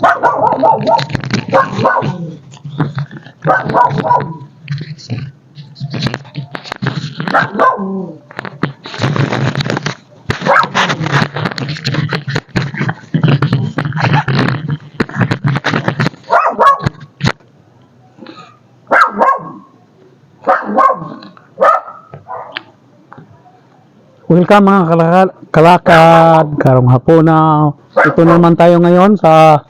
Welcome mga kalakad, karong hapon na. Ito naman tayo ngayon sa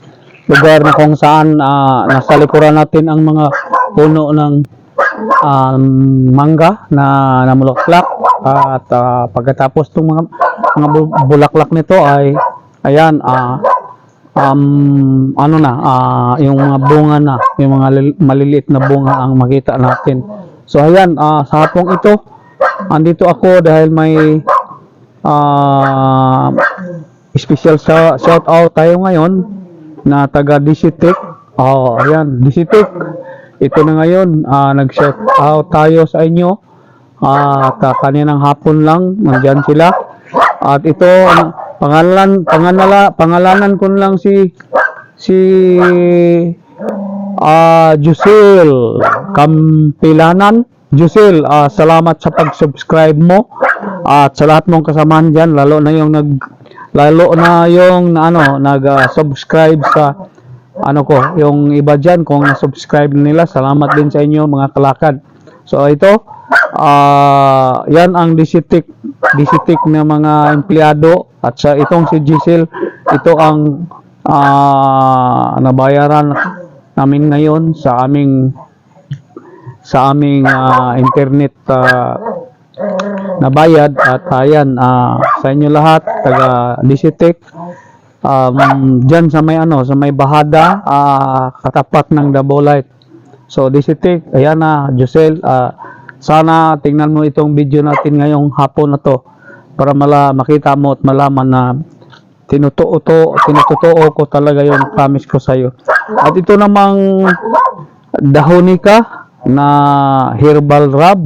lugar na kung saan ah, nasa likuran natin ang mga puno ng um, mangga na namulaklak. At ah, pagkatapos ng mga mga bu- bulaklak nito ay ayan ah, um, ano na ah, yung mga bunga na yung mga lil- maliliit na bunga ang makita natin. So ayan ah, sa hapong ito andito ako dahil may ah special shout out tayo ngayon na taga Disitik. Oh, ayan, Disitik. Ito na ngayon, ah, nag-shout out tayo sa inyo. At ah, kaninang hapon lang, nandiyan sila. At ito, pangalan, panganala, pangalanan ko lang si si Ah, Jusil Kampilanan. Jusil, ah, salamat sa pag-subscribe mo. At sa lahat mong kasamahan diyan, lalo na yung nag lalo na yung na ano, nag-subscribe sa ano ko, yung iba diyan kung na-subscribe nila, salamat din sa inyo mga kalakad. So ito, ah, yan ang disitik disitik na mga empleyado. At sa itong si Giselle, ito ang ah, nabayaran namin ngayon sa aming sa aming ah, internet ah, na bayad at ayan ah, sa inyo lahat taga Disitek um, dyan sa may ano sa may bahada ah, katapat ng Dabolite so Disitek ayan na Josel ah, sana tingnan mo itong video natin ngayong hapon na to para mala makita mo at malaman na tinutuo to tinutotoo ko talaga yung promise ko sa iyo at ito namang dahonika na herbal rub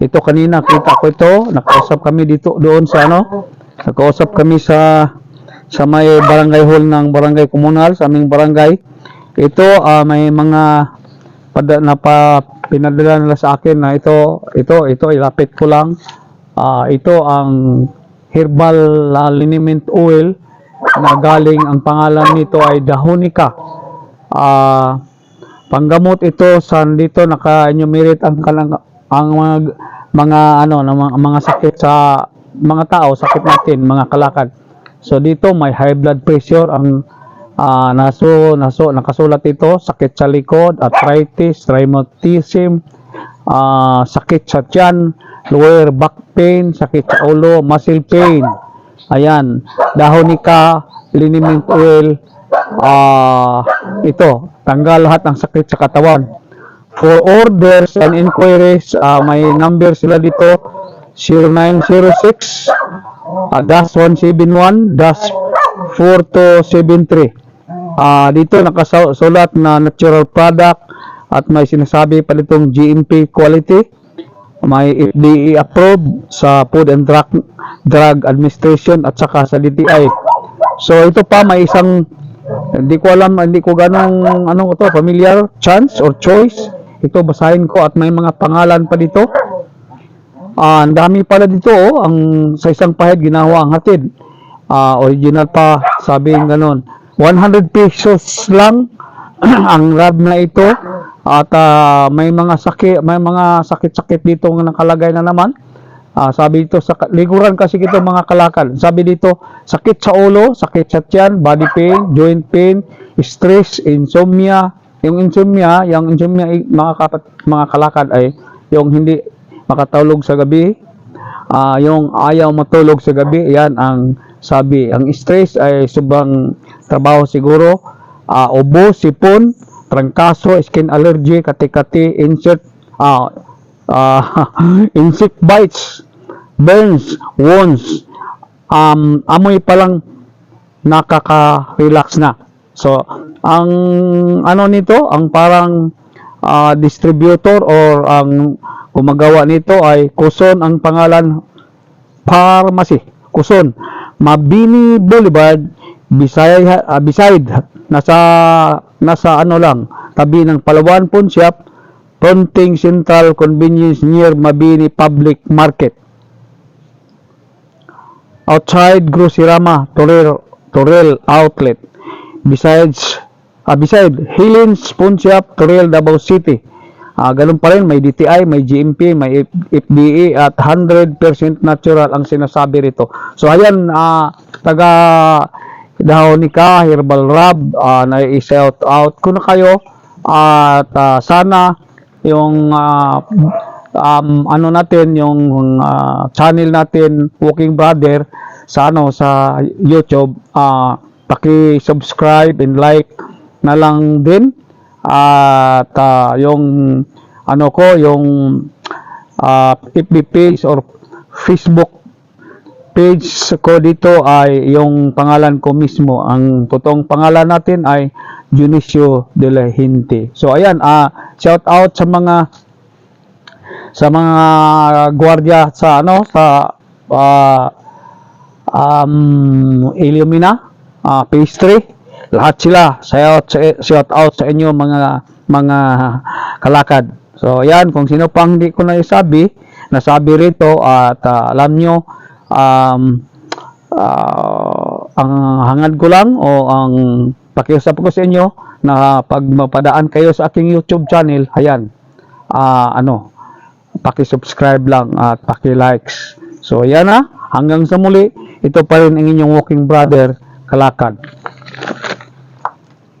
ito kanina kita ko ito. Nakausap kami dito doon sa ano? Nakausap kami sa sa may barangay hall ng barangay komunal sa aming barangay. Ito ah, may mga pada, na pa pinadala nila sa akin na ito ito ito ilapit ko lang. Ah, ito ang herbal ah, liniment oil na galing ang pangalan nito ay dahonica ah panggamot ito sa dito naka-enumerate ang kalang ang mga mga ano mga, mga sakit sa mga tao sakit natin mga kalakad. So dito may high blood pressure ang ah, naso naso nakasulat ito sakit sa likod arthritis rheumatism ah, sakit sa tiyan lower back pain sakit sa ulo muscle pain. Ayan. Dahonica liniment oil ah ito. Tanggal lahat ng sakit sa katawan for orders and inquiries ah, may number sila dito 0906 ah, dash 171 dash 4273 ah dito nakasulat na natural product at may sinasabi pa ditong GMP quality. May FDA approved sa Food and Drug, Drug Administration at saka sa DTI so ito pa may isang hindi ko alam, hindi ko ganong ano to, familiar, chance or choice. Ito basahin ko at may mga pangalan pa dito. Ah, ang dami pala dito oh, ang sa isang pahid ginawa ang hatid. Ah, original pa, sabi ng ganon. 100 pesos lang ang rab na ito at ah, may mga sakit, may mga sakit-sakit dito na nakalagay na naman. Ah, sabi dito sa likuran kasi ito mga kalakal. Sabi dito sakit sa ulo, sakit sa tiyan, body pain, joint pain, stress, insomnia. Yung insomnia, yung insomnia mga kapat, mga kalakal ay yung hindi makatulog sa gabi. Ah, yung ayaw matulog sa gabi, yan ang sabi. Ang stress ay sobrang trabaho siguro. Ah, ubo, sipon, trangkaso, skin allergy, kati-kati, insert, ah, ah, insect bites, burns, wounds, um, amoy pa lang nakaka-relax na. So, ang ano nito, ang parang ah, distributor or ang gumagawa nito ay Kuson ang pangalan Pharmacy. Kuson. Mabini Boulevard, Bisay, ah, beside, nasa, nasa ano lang, tabi ng Palawan Pawn Shop, Tonting Central Convenience near Mabini Public Market. Outside Grosirama, Toril, Toril Outlet. Besides, ah, beside, Helen's Pawn Shop, Toril, Davao City. Ah, ganun pa rin, may DTI, may GMP, may FDA at 100% natural ang sinasabi rito. So ayan, ah, taga Dahonika, Herbal Rub, ah, na-shout out ko na kayo at ah, sana yung ah, um, ano natin, yung ah, channel natin, Walking Brother, sa ano, sa YouTube, ah, paki-subscribe and like na lang din. At ah, yung ano ko yung ah, FB page or Facebook page ko dito ay yung pangalan ko mismo. Ang totoong pangalan natin ay Dionisio de la Hinte so ayan ah shout out sa mga sa mga gwardiya sa ano sa ah, um, Illumina ah, pastry lahat sila shout, shout out sa inyo mga mga kalakad. So yan kung sino pang hindi ko na isabi nasabi rito at ah, alam nyo um, ah, ang hangad ko lang o ang pakiusap ko sa inyo na pag mapadaan kayo sa aking YouTube channel ayan ah, ano paki-subscribe lang at paki-likes. So yan na hanggang sa muli. Ito pa rin ang inyong walking brother kalakad